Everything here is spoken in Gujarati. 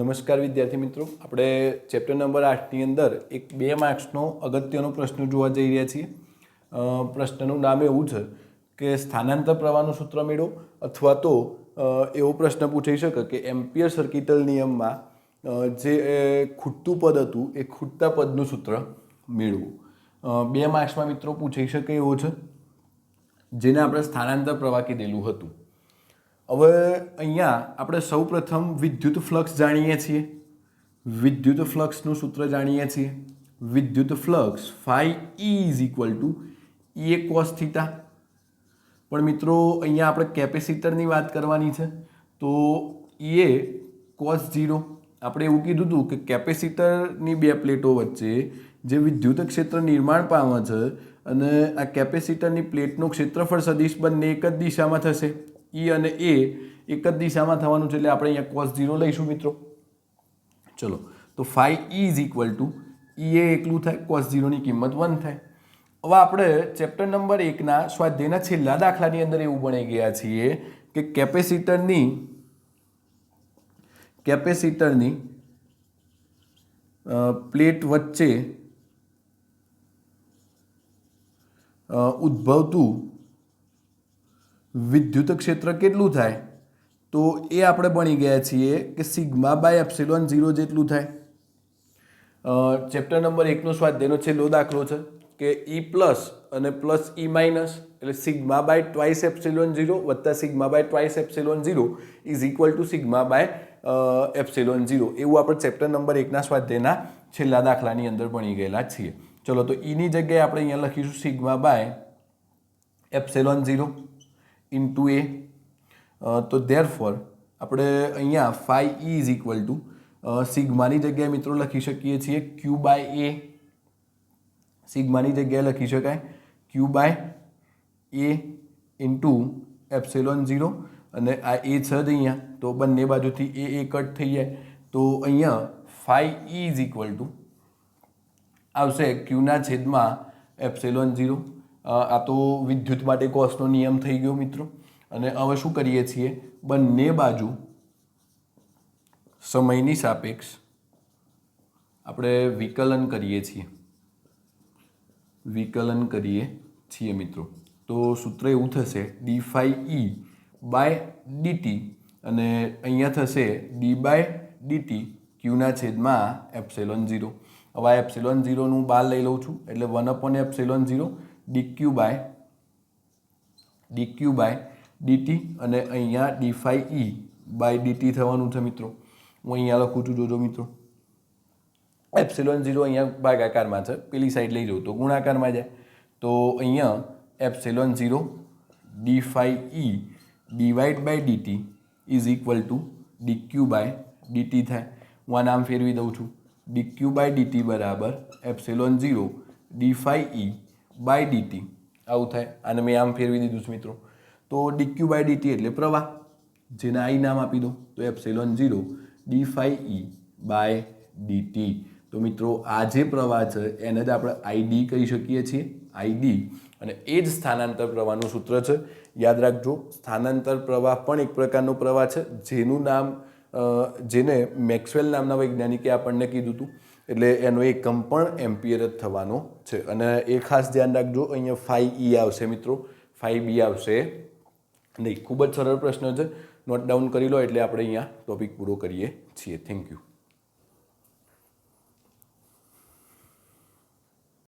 નમસ્કાર વિદ્યાર્થી મિત્રો. આપણે ચેપ્ટર નંબર આઠની અંદર એક બે માર્ક્સનો અગત્યનો પ્રશ્ન જોવા જઈ રહ્યા છીએ. પ્રશ્નનું નામ એવું છે કે સ્થાનાંતર પ્રવાહનું સૂત્ર મેળવો અથવા તો એવો પ્રશ્ન પૂછાઈ શકે કે એમ્પિયર સર્કિટલ નિયમમાં જે ખૂટતું પદ હતું એ ખૂટતા પદનું સૂત્ર મેળવું. બે માર્ક્સમાં મિત્રો પૂછાઈ શકે એવો છે. જેને આપણે સ્થાનાંતર પ્રવાહ કીધેલું હતું. હવે અહીંયા આપણે સૌ પ્રથમ વિદ્યુત ફ્લક્સ જાણીએ છીએ. વિદ્યુત ફ્લક્સનું સૂત્ર જાણીએ છીએ. વિદ્યુત flux phi E is equal to A cos theta. પણ મિત્રો, અહીંયા આપણે કેપેસિટરની વાત કરવાની છે. તો એ કોસ ઝીરો. આપણે એવું કીધું હતું કે કેપેસિટરની બે પ્લેટો વચ્ચે જે વિદ્યુત ક્ષેત્ર નિર્માણ પામે છે અને આ કેપેસિટરની પ્લેટનું ક્ષેત્રફળ સદિશ બંને એક જ દિશામાં થશે. ઈ અને એ એક જ દિશામાં થવાનું છે એટલે આપણે અહીંયા કોસ ઝીરો લઈશું મિત્રો. ચલો, તો phi E is equal to E A એકલું થાય કોસ ઝીરોની કિંમત વન થાય. હવે આપણે ચેપ્ટર નંબર એકના સ્વાધ્યાયના છેલ્લા દાખલાની અંદર એવું ભણી ગયા છીએ કે કેપેસિટરની કેપેસિટરની પ્લેટ વચ્ચે ઉદ્ભવતું વિદ્યુત ક્ષેત્ર કેટલું થાય? તો એ આપણે ભણી ગયા છીએ કે સિગ્મા બાય એપ્સિલોન ઝીરો જેટલું થાય. ચેપ્ટર નંબર એકનો સ્વાધ્યાયનો છેલ્લો દાખલો છે કે ઈ પ્લસ અને પ્લસ ઈ માઇનસ એટલે sigma by twice epsilon zero વત્તા sigma by twice epsilon zero is equal to sigma by epsilon zero. એવું આપણે ચેપ્ટર નંબર એકના સ્વાધ્યાયના છેલ્લા દાખલાની અંદર ભણી ગયેલા છીએ. ચલો, તો ઈની જગ્યાએ આપણે અહીંયા લખીશું sigma by epsilon zero. Into A તો ધેર ફોર આપણે અહીંયા phi E is equal to સિગ્માની જગ્યાએ મિત્રો લખી શકીએ છીએ ક્યુ બાય એ સિગ્માની જગ્યાએ લખી શકાય Q by A into epsilon zero અને આ એ છે જ અહીંયા. તો બંને બાજુથી એ એ કટ થઈ જાય. તો અહીંયા phi E is equal to આવશે ક્યુના છેદમાં એપ્સેલોન ઝીરો. આ તો વિદ્યુત માટે કોસનો નિયમ થઈ ગયો મિત્રો. અને હવે શું કરીએ છીએ? બંને બાજુ સમયની સાપેક્ષ આપણે વિકલન કરીએ છીએ. વિકલન કરીએ છીએ મિત્રો. તો સૂત્ર એવું થશે D phi E by DT અને અહીંયા થશે ડી બાય ડીટી ક્યુના છેદમાં એપ્સેલોન ઝીરો. હવે આ એપ્સેલોન ઝીરોનું બાર લઈ લઉં છું. એટલે one upon epsilon zero D Q by D Q by DT અને અહીંયા D phi E by DT થવાનું છે મિત્રો. હું અહીંયા લખું છું, જોજો મિત્રો. એપ્સિલોન ઝીરો અહીંયા ભાગાકારમાં છે, પેલી સાઈડ લઈ જવું તો ગુણાકારમાં જાય. તો અહીંયા epsilon zero D phi E divide by DT is equal to D Q by DT થાય. હું આ નામ ફેરવી દઉં છું. ડી ક્યુ બાય ડીટી બરાબર epsilon zero D phi E by DT આવું થાય. અને મેં આમ ફેરવી દીધું છે મિત્રો. તો ડી ક્યુ બાય ડીટી એટલે પ્રવાહ. જેને આઈ નામ આપી દો તો epsilon zero D phi E by DT તો મિત્રો, આ જે પ્રવાહ છે, એને જ આપણે આઈડી કહી શકીએ છીએ. આઈડી અને એ જ સ્થાનાંતર પ્રવાહનું સૂત્ર છે. યાદ રાખજો, સ્થાનાંતર પ્રવાહ પણ એક પ્રકારનો પ્રવાહ છે. જેનું નામ જેને મેક્સવેલ નામના વૈજ્ઞાનિકે આપણને કીધું હતું. એટલે એનો એકમ પણ એમ્પિયર જ થવાનો છે. અને એ ખાસ ધ્યાન રાખજો, અહીંયા ફાઈ ઈ આવશે મિત્રો. ફાઈ બી આવશે. નહીં, ખૂબ જ સરળ પ્રશ્ન છે. નોટ ડાઉન કરી લો એટલે આપણે અહીંયા ટોપિક પૂરો કરીએ છીએ. Thank you.